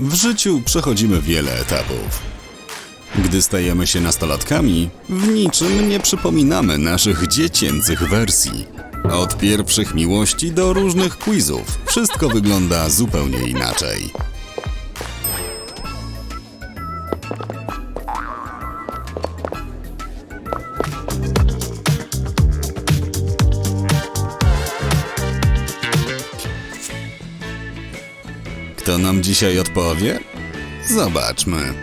W życiu przechodzimy wiele etapów. Gdy stajemy się nastolatkami, w niczym nie przypominamy naszych dziecięcych wersji. Od pierwszych miłości do różnych quizów, wszystko wygląda zupełnie inaczej. Nam dzisiaj odpowie? Zobaczmy.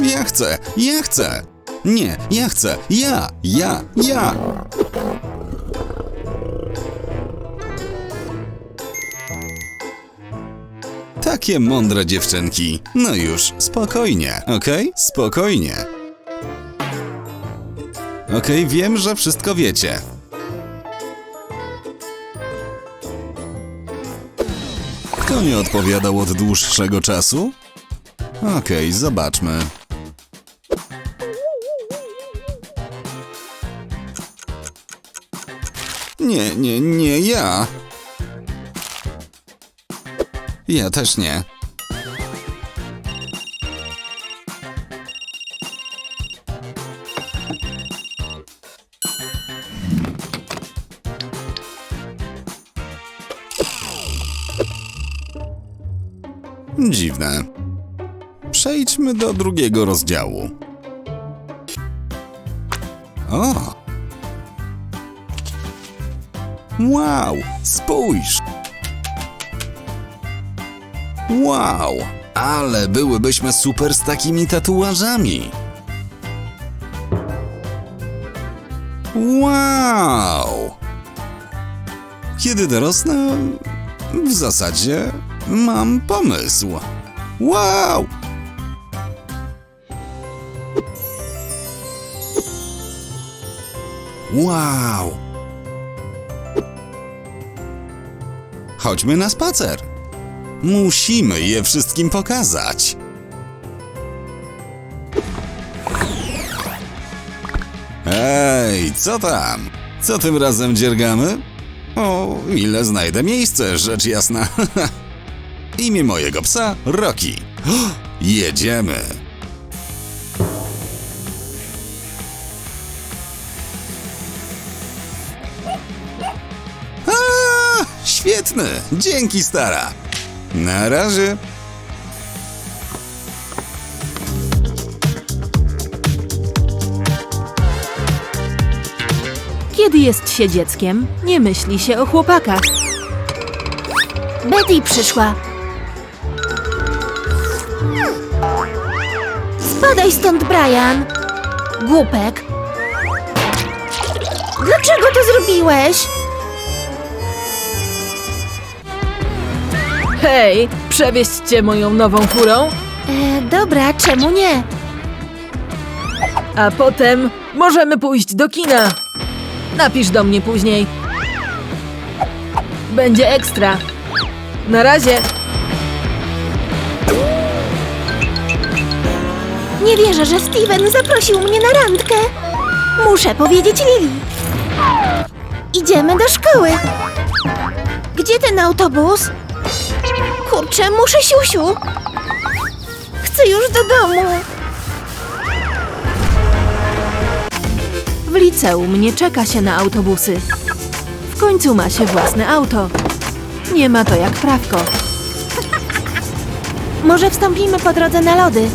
Ja chcę, ja chcę. Nie, ja chcę, ja, ja, ja. Takie mądre dziewczynki. No już, spokojnie, okej? Spokojnie. Okej, wiem, że wszystko wiecie. Kto nie odpowiadał od dłuższego czasu? Okej, zobaczmy. Nie, nie, nie ja. Ja też nie. Dziwne. Przejdźmy do drugiego rozdziału. O! Wow! Spójrz! Wow! Ale byłybyśmy super z takimi tatuażami! Wow! Kiedy dorosnę, w zasadzie mam pomysł. Wow! Wow! Chodźmy na spacer. Musimy je wszystkim pokazać. Ej, co tam? Co tym razem dziergamy? O, ile znajdę miejsce, rzecz jasna. Imię mojego psa Rocky. Jedziemy. A, świetny. Dzięki, stara. Na razie. Kiedy jest się dzieckiem, nie myśli się o chłopakach. Betty przyszła. Spadaj stąd, Brian. Głupek. Dlaczego to zrobiłeś? Hej, przewieźcie moją nową furą, E, dobra, czemu nie? a potem możemy pójść do kina. Napisz do mnie później. Będzie ekstra. Na razie. Nie wierzę, że Steven zaprosił mnie na randkę. Muszę powiedzieć Lili. Idziemy do szkoły. Gdzie ten autobus? Kurczę, muszę siusiu. Chcę już do domu. W liceum nie czeka się na autobusy. W końcu ma się własne auto. Nie ma to jak prawko. Może wstąpimy po drodze na lody.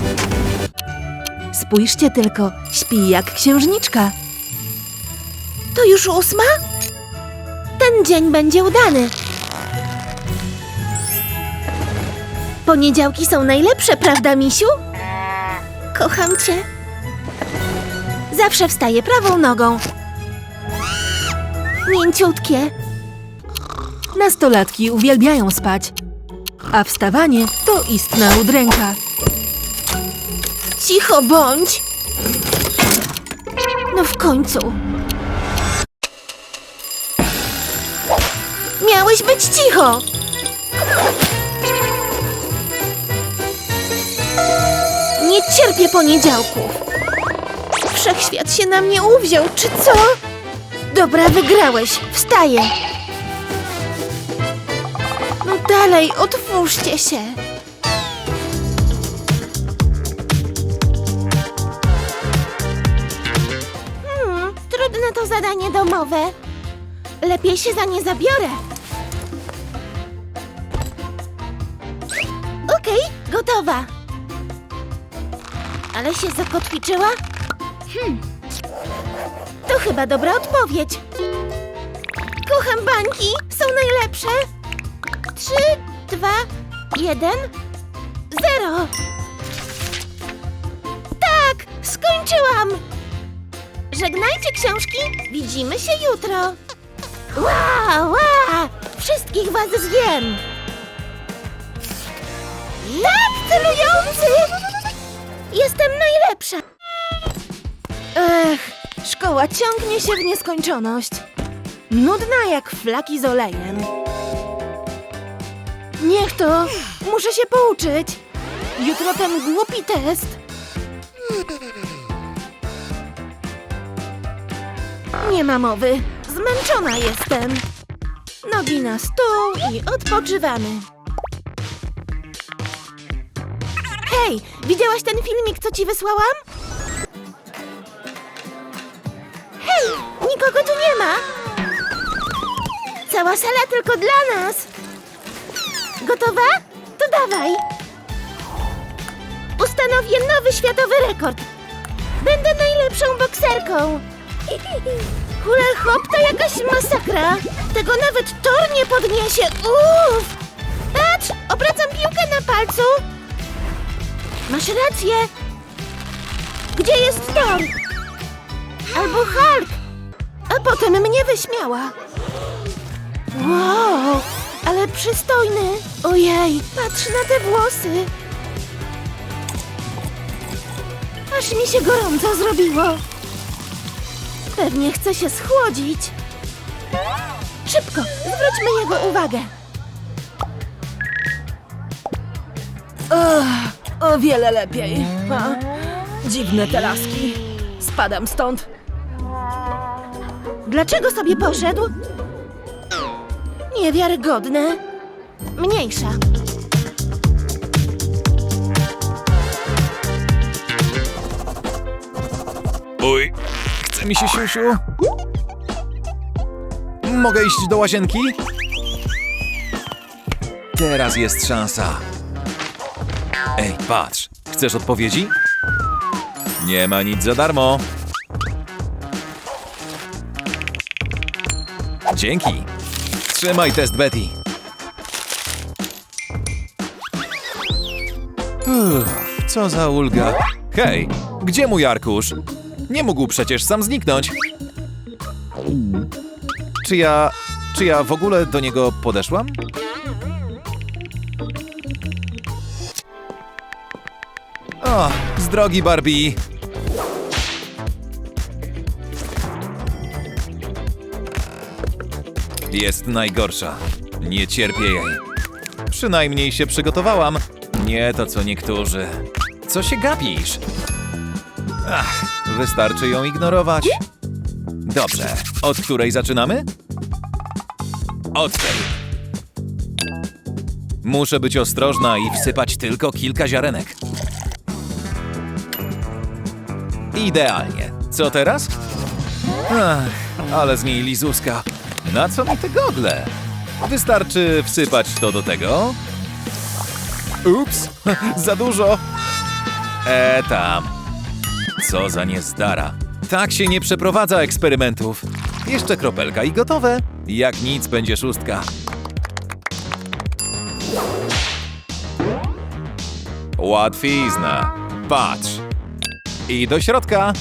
Spójrzcie tylko, śpi jak księżniczka. To już ósma? Ten dzień będzie udany. Poniedziałki są najlepsze, prawda, misiu? Kocham cię. Zawsze wstaję prawą nogą. Mięciutkie. Nastolatki uwielbiają spać, a wstawanie to istna udręka. Cicho bądź. No w końcu. Miałeś być cicho. Nie cierpię poniedziałków. Wszechświat się na mnie uwziął, czy co? Dobra, wygrałeś. Wstaję. No dalej, otwórzcie się. Zadanie domowe. Lepiej się za nie zabiorę. Okej, gotowa. Ale się zakotwiczyła? Hmm. To chyba dobra odpowiedź. Kocham bańki, są najlepsze. Trzy, dwa, jeden, zero. Tak, skończyłam. Żegnajcie książki, widzimy się jutro. Wow, wow, wszystkich was zjem. Jak celujący! Jestem najlepsza. Ech, szkoła ciągnie się w nieskończoność. Nudna jak flaki z olejem. Niech to, muszę się pouczyć. Jutro ten głupi test. Nie ma mowy, zmęczona jestem. Nogi na stół i odpoczywamy. Hej, widziałaś ten filmik, co ci wysłałam? Hej, nikogo tu nie ma. Cała sala tylko dla nas. Gotowa? To dawaj. Ustanowię nowy światowy rekord. Będę najlepszą bokserką. Hula hop to jakaś masakra. Tego nawet tor nie podniesie. Uff! Patrz, obracam piłkę na palcu. Masz rację. Gdzie jest Thor? Albo Hulk? A potem mnie wyśmiała. Wow, ale przystojny. Ojej, patrz na te włosy. Aż mi się gorąco zrobiło. Pewnie chce się schłodzić. Szybko, zwróćmy jego uwagę. Ugh, o wiele lepiej. A, dziwne te laski. Spadam stąd. Dlaczego sobie poszedł? Niewiarygodne. Mniejsza. Chce mi się siusiu. Mogę iść do łazienki? Teraz jest szansa. Ej, patrz, chcesz odpowiedzi? Nie ma nic za darmo. Dzięki. Trzymaj test Betty. Uff, co za ulga. Hej, gdzie mój arkusz? Nie mógł przecież sam zniknąć. Czy ja... czy ja w ogóle do niego podeszłam? O, z drogi Barbie. Jest najgorsza. Nie cierpię jej. Przynajmniej się przygotowałam. Nie to co niektórzy. Co się gapisz? Ach, wystarczy ją ignorować. Dobrze, od której zaczynamy? Od tej. Muszę być ostrożna i wsypać tylko kilka ziarenek. Idealnie. Co teraz? Ach, ale z niej lizuska. Na co mi te gogle? Wystarczy wsypać to do tego. Ups, za dużo. E tam. Co za niezdara. Tak się nie przeprowadza eksperymentów. Jeszcze kropelka i gotowe. Jak nic będzie szóstka. Łatwizna. Patrz. I do środka.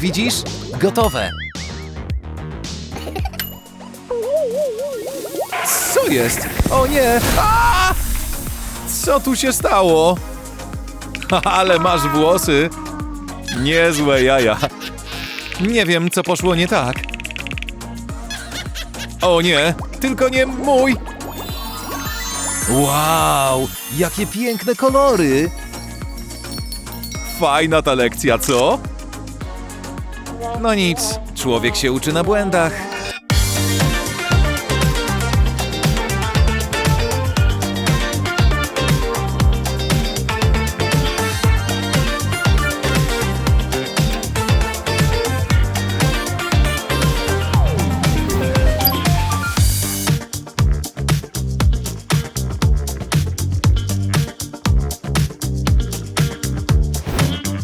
Widzisz? Gotowe. Co jest? O nie! A! Co tu się stało? Ale masz włosy. Niezłe jaja. Nie wiem, co poszło nie tak. O nie, tylko nie mój. Wow, jakie piękne kolory. Fajna ta lekcja, co? No nic, człowiek się uczy na błędach.